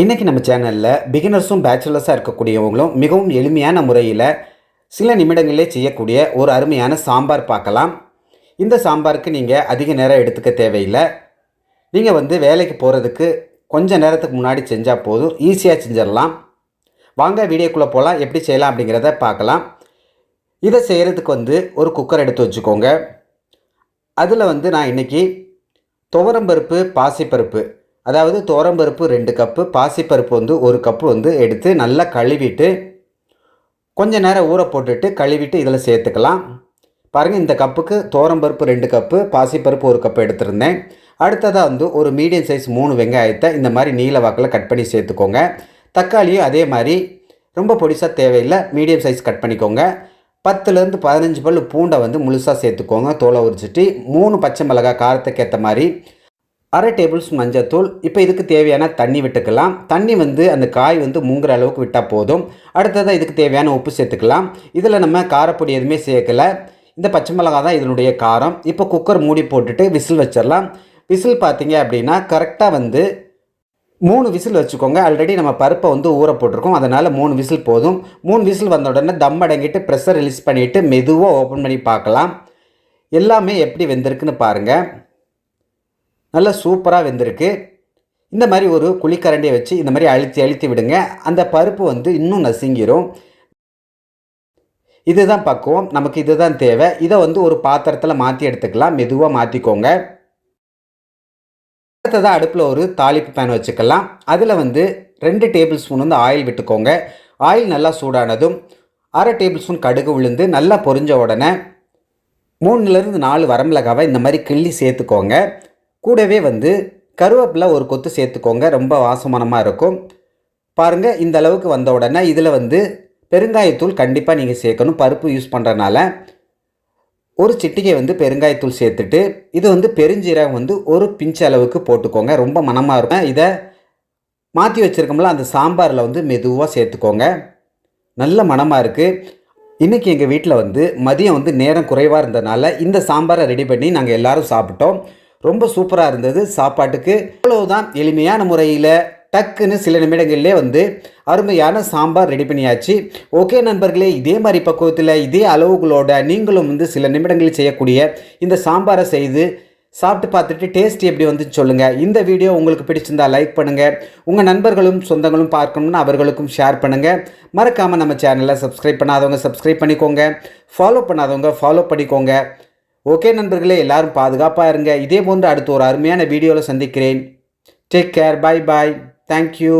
இன்றைக்கி நம்ம சேனலில் பிகினர்ஸும் பேச்சுலர்ஸாக இருக்கக்கூடியவங்களும் மிகவும் எளிமையான முறையில் சில நிமிடங்களே செய்யக்கூடிய ஒரு அருமையான சாம்பார் பார்க்கலாம். இந்த சாம்பாருக்கு நீங்கள் அதிக நேரம் எடுத்துக்க தேவையில்லை. நீங்கள் வந்து வேலைக்கு போகிறதுக்கு கொஞ்சம் நேரத்துக்கு முன்னாடி செஞ்சால் போதும். ஈஸியாக செஞ்சிடலாம். வாங்க வீடியோக்குள்ளே போகலாம் எப்படி செய்யலாம் அப்படிங்கிறத பார்க்கலாம். இதை செய்கிறதுக்கு வந்து ஒரு குக்கர் எடுத்து வச்சுக்கோங்க. அதில் வந்து நான் இன்றைக்கி துவரம்பருப்பு பாசிப்பருப்பு அதாவது துவரம்பருப்பு ரெண்டு கப்பு பாசிப்பருப்பு வந்து ஒரு கப்பு வந்து எடுத்து நல்லா கழுவிட்டு கொஞ்சம் நேரம் ஊற போட்டுட்டு கழுவிட்டு இதில் சேர்த்துக்கலாம். பாருங்கள் இந்த கப்புக்கு தோரம்பருப்பு ரெண்டு கப்பு பாசிப்பருப்பு ஒரு கப்பு எடுத்திருந்தேன். அடுத்ததாக வந்து ஒரு மீடியம் சைஸ் மூணு வெங்காயத்தை இந்த மாதிரி நீல வாக்கில் கட் பண்ணி சேர்த்துக்கோங்க. தக்காளியும் அதே மாதிரி ரொம்ப பொடிசாக தேவையில்லை மீடியம் சைஸ் கட் பண்ணிக்கோங்க. பத்துலேருந்து பதினஞ்சு பல் பூண்டை வந்து முழுசாக சேர்த்துக்கோங்க தோலை உரிச்சிட்டு. மூணு பச்சை மிளகாய் காரத்துக்கு ஏற்ற மாதிரி அரை டேபிள்ஸ் மஞ்சத்தூள் இப்போ இதுக்கு தேவையான தண்ணி விட்டுக்கலாம். தண்ணி வந்து அந்த காய் வந்து மூங்குற அளவுக்கு விட்டால் போதும். அடுத்ததாக இதுக்கு தேவையான உப்பு சேர்த்துக்கலாம். இதில் நம்ம காரப்பொடி எதுவுமே சேர்க்கலை. இந்த பச்சை மிளகா தான் இதனுடைய காரம். இப்போ குக்கர் மூடி போட்டுட்டு விசில் வச்சிடலாம். விசில் பார்த்தீங்க அப்படின்னா கரெக்டாக வந்து மூணு விசில் வச்சுக்கோங்க. ஆல்ரெடி நம்ம பருப்பை வந்து ஊற போட்டிருக்கோம். அதனால் மூணு விசில் போதும். மூணு விசில் வந்த உடனே தம் அடங்கிட்டு ப்ரெஷர் ரிலீஸ் பண்ணிவிட்டு மெதுவாக ஓப்பன் பண்ணி பார்க்கலாம். எல்லாமே எப்படி வெந்திருக்குன்னு பாருங்கள் நல்லா சூப்பராக வெந்திருக்கு. இந்த மாதிரி ஒரு குழிக்கரண்டியை வச்சு இந்த மாதிரி அழுத்தி அழுத்தி விடுங்க. அந்த பருப்பு வந்து இன்னும் நசுங்கிரும். இதுதான் பக்குவம். நமக்கு இதுதான் தேவை. இதை வந்து ஒரு பாத்திரத்தில் மாற்றி எடுத்துக்கலாம். மெதுவாக மாற்றிக்கோங்க அடுத்ததாக அடுப்பில் ஒரு தாளிப்பு பேன் வச்சுக்கலாம். அதில் வந்து ரெண்டு டேபிள் ஸ்பூன் வந்து ஆயில் விட்டுக்கோங்க. ஆயில் நல்லா சூடானதும் அரை டேபிள் ஸ்பூன் கடுகு விழுந்து நல்லா பொரிஞ்ச உடனே மூணுலேருந்து நாலு வரமிளகாவை இந்த மாதிரி கிள்ளி சேர்த்துக்கோங்க. கூடவே வந்து கருவேப்பிலை ஒரு கொத்து சேர்த்துக்கோங்க. ரொம்ப வாசமானமாக இருக்கும். பாருங்கள் இந்த அளவுக்கு வந்த உடனே இதில் வந்து பெருங்காயத்தூள் கண்டிப்பாக நீங்கள் சேர்க்கணும். பருப்பு யூஸ் பண்ணுறனால ஒரு சிட்டிகை வந்து பெருங்காயத்தூள் சேர்த்துட்டு இது வந்து பெருஞ்சீரகம் வந்து ஒரு பிஞ்ச் அளவுக்கு போட்டுக்கோங்க. ரொம்ப மனமாக இருக்கும். இதை மாற்றி வச்சுருக்கோம்ல அந்த சாம்பாரில் வந்து மெதுவாக சேர்த்துக்கோங்க. நல்ல மனமாக இருக்குது இன்றைக்கி எங்கள் வீட்டில் வந்து மதியம் வந்து நேரம் குறைவாக இருந்ததுனால இந்த சாம்பாரை ரெடி பண்ணி நாங்கள் எல்லோரும் சாப்பிட்டோம். ரொம்ப சூப்பராக இருந்தது சாப்பாட்டுக்கு. அவ்வளவுதான் எளிமையான முறையில் டக்குன்னு சில நிமிடங்கள்லே வந்து அருமையான சாம்பார் ரெடி பண்ணியாச்சு. ஓகே நண்பர்களே இதே மாதிரி பக்குவத்தில் இதே அளவுகளோட நீங்களும் வந்து சில நிமிடங்களில் செய்யக்கூடிய இந்த சாம்பாரை செய்து சாப்பிட்டு பார்த்துட்டு டேஸ்ட் எப்படி வந்துன்னு சொல்லுங்கள் இந்த வீடியோ உங்களுக்கு பிடிச்சிருந்தா லைக் பண்ணுங்கள் உங்கள் நண்பர்களும் சொந்தங்களும் பார்க்கணும்னு அவர்களுக்கும் ஷேர் பண்ணுங்கள் மறக்காமல் நம்ம சேனலை சப்ஸ்கிரைப் பண்ணாதவங்க சப்ஸ்கிரைப் பண்ணிக்கோங்க. ஃபாலோ பண்ணாதவங்க ஃபாலோ பண்ணிக்கோங்க. ஓகே நண்பர்களே எல்லாரும் பாதுகாப்பாக இருங்க இதே போன்று அடுத்து ஒரு அருமையான வீடியோவில் சந்திக்கிறேன். Take care bye bye thank you